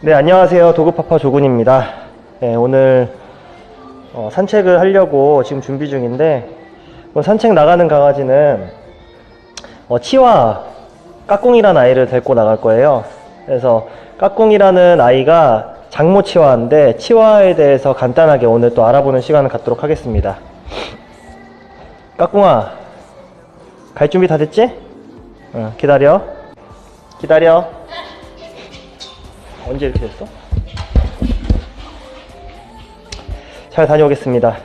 네, 안녕하세요. 도그파파 조군입니다. 네, 오늘 어, 산책을 하려고 지금 준비 중인데 오늘 산책 나가는 강아지는 어, 치와 까꿍이라는 아이를 데리고 나갈 거예요. 그래서 까꿍이라는 아이가 장모 치와인데 치와에 대해서 간단하게 오늘 또 알아보는 시간을 갖도록 하겠습니다. 까꿍아, 갈 준비 다 됐지? 응, 기다려. 기다려. 언제 이렇게 됐어? 잘 다녀오겠습니다.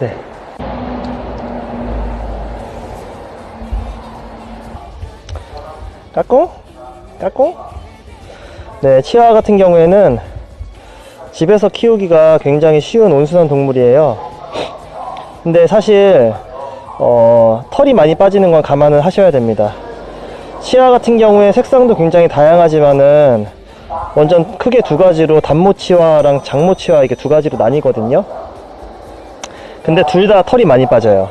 네. 까꿍? 까꿍? 네, 치아 같은 경우에는 집에서 키우기가 굉장히 쉬운 온순한 동물이에요. 근데 사실 어, 털이 많이 빠지는 건 감안을 하셔야 됩니다. 치아 같은 경우에 색상도 굉장히 다양하지만은 완전 크게 두 가지로 단모치와랑 장모치와 이렇게 두 가지로 나뉘거든요. 근데 둘 다 털이 많이 빠져요.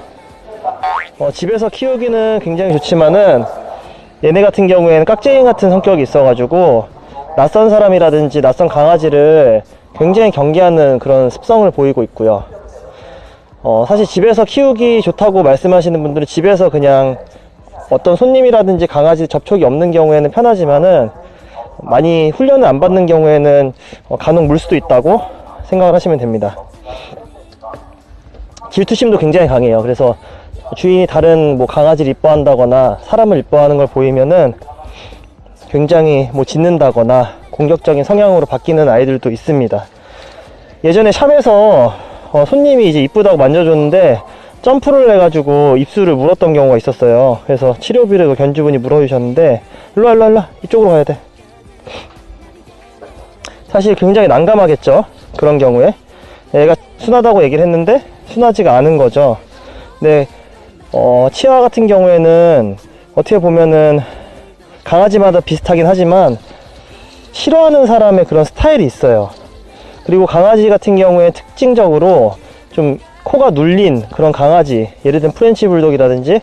어, 집에서 키우기는 굉장히 좋지만은 얘네 같은 경우에는 깍쟁이 같은 성격이 있어가지고 낯선 사람이라든지 낯선 강아지를 굉장히 경계하는 그런 습성을 보이고 있고요. 어, 사실 집에서 키우기 좋다고 말씀하시는 분들은 집에서 그냥 어떤 손님이라든지 강아지 접촉이 없는 경우에는 편하지만은 많이 훈련을 안 받는 경우에는 어, 간혹 물 수도 있다고 생각을 하시면 됩니다. 질투심도 굉장히 강해요. 그래서 주인이 다른 뭐 강아지를 이뻐한다거나 사람을 이뻐하는 걸 보이면은 굉장히 뭐 짖는다거나 공격적인 성향으로 바뀌는 아이들도 있습니다. 예전에 샵에서 어, 손님이 이제 이쁘다고 만져줬는데 점프를 해가지고 입술을 물었던 경우가 있었어요. 그래서 치료비를 그 견주분이 물어주셨는데 일로와 일로와 일로와 이쪽으로 가야 돼. 사실 굉장히 난감하겠죠. 그런 경우에 얘가 순하다고 얘기를 했는데 순하지가 않은 거죠. 근데 어, 치아 같은 경우에는 어떻게 보면은 강아지마다 비슷하긴 하지만 싫어하는 사람의 그런 스타일이 있어요. 그리고 강아지 같은 경우에 특징적으로 좀 코가 눌린 그런 강아지, 예를 들면 프렌치 불독이라든지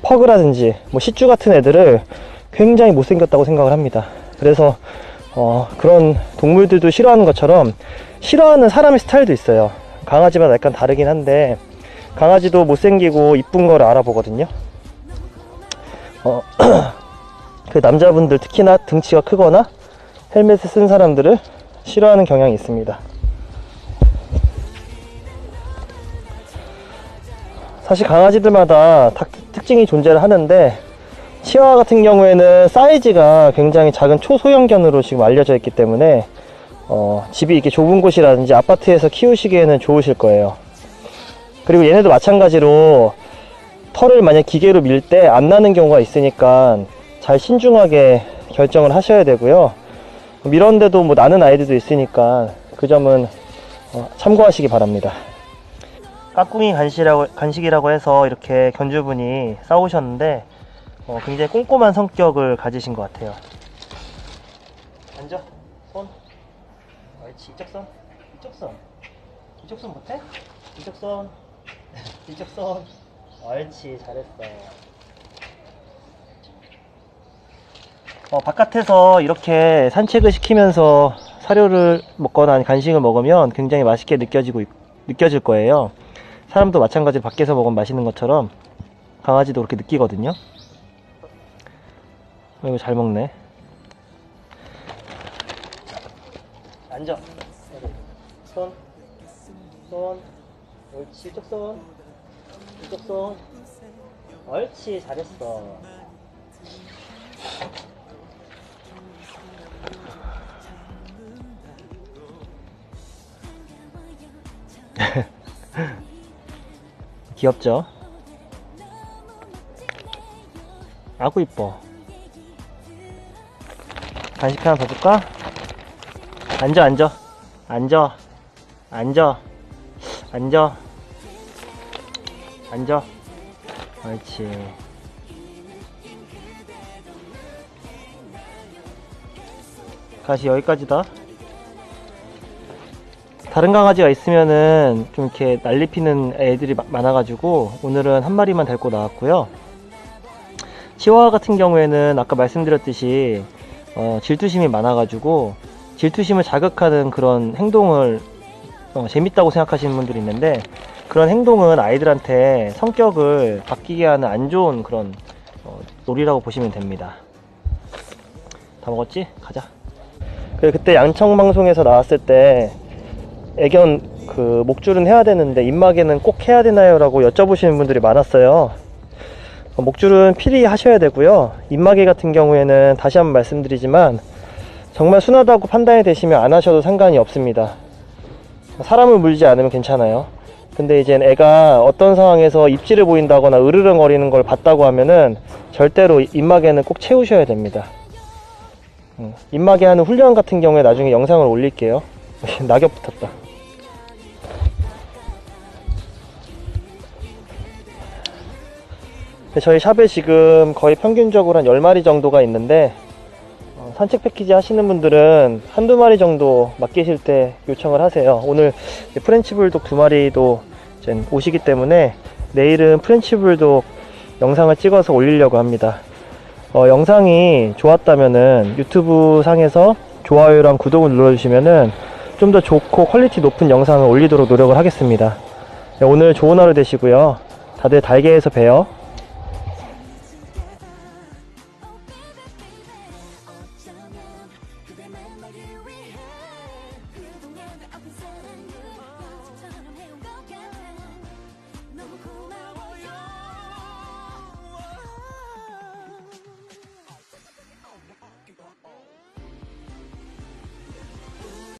퍼그라든지 뭐 시쭈 같은 애들을 굉장히 못생겼다고 생각을 합니다. 그래서 어, 그런 동물들도 싫어하는 것처럼 싫어하는 사람의 스타일도 있어요. 강아지마다 약간 다르긴 한데 강아지도 못생기고 이쁜 거를 알아보거든요. 어, 그 남자분들 특히나 등치가 크거나 헬멧을 쓴 사람들을 싫어하는 경향이 있습니다. 사실 강아지들마다 다 특징이 존재를 하는데 치와 같은 경우에는 사이즈가 굉장히 작은 초소형견으로 지금 알려져 있기 때문에 어, 집이 이렇게 좁은 곳이라든지 아파트에서 키우시기에는 좋으실 거예요. 그리고 얘네도 마찬가지로 털을 만약 기계로 밀 때 안 나는 경우가 있으니까 잘 신중하게 결정을 하셔야 되고요. 밀었는데도 뭐 나는 아이들도 있으니까 그 점은 어, 참고하시기 바랍니다. 까꿍이 간식이라고, 간식이라고 해서 이렇게 견주분이 싸우셨는데 어, 굉장히 꼼꼼한 성격을 가지신 것 같아요. 앉아. 손. 옳지. 이쪽 손. 이쪽 손. 이쪽 손 못해? 이쪽 손. 이쪽 손. 옳지. 잘했어. 어, 바깥에서 이렇게 산책을 시키면서 사료를 먹거나 간식을 먹으면 굉장히 맛있게 느껴지고 있- 느껴질 거예요. 사람도 마찬가지로 밖에서 먹으면 맛있는 것처럼 강아지도 그렇게 느끼거든요. 어, 이거 잘 먹네. 앉아. 손, 손, 옳지. 이쪽 손, 이쪽 손. 옳지. 잘했어. 귀엽죠? 아구 이뻐. 간식 하나 더 줄까? 앉아, 앉아. 앉아. 앉아. 앉아. 앉아. 옳지. 가시 여기까지다. 다른 강아지가 있으면은 좀 이렇게 난리 피는 애들이 마- 많아가지고 오늘은 한 마리만 데리고 나왔고요. 치와와 같은 경우에는 아까 말씀드렸듯이 어, 질투심이 많아가지고 질투심을 자극하는 그런 행동을 어, 재밌다고 생각하시는 분들이 있는데 그런 행동은 아이들한테 성격을 바뀌게 하는 안 좋은 그런 어, 놀이라고 보시면 됩니다. 다 먹었지? 가자. 그 그때 양청 방송에서 나왔을 때 애견 그 목줄은 해야 되는데 입마개는 꼭 해야 되나요 라고 여쭤보시는 분들이 많았어요. 어, 목줄은 필히 하셔야 되고요. 입마개 같은 경우에는 다시 한번 말씀드리지만 정말 순하다고 판단이 되시면 안 하셔도 상관이 없습니다. 사람을 물지 않으면 괜찮아요. 근데 이제 애가 어떤 상황에서 입질을 보인다거나 으르렁거리는 걸 봤다고 하면은 절대로 입마개는 꼭 채우셔야 됩니다. 음, 입마개 하는 훈련 같은 경우에 나중에 영상을 올릴게요. 낙엽 붙었다. 네, 저희 샵에 지금 거의 평균적으로 한 10마리 정도가 있는데 어, 산책 패키지 하시는 분들은 한두 마리 정도 맡기실 때 요청을 하세요. 오늘 이제 프렌치 불독 두 마리도 오시기 때문에 내일은 프렌치 불독 영상을 찍어서 올리려고 합니다. 어, 영상이 좋았다면은 유튜브 상에서 좋아요랑 구독을 눌러주시면은 좀 더 좋고 퀄리티 높은 영상을 올리도록 노력을 하겠습니다. 네, 오늘 좋은 하루 되시고요. 다들 달계에서 봬요.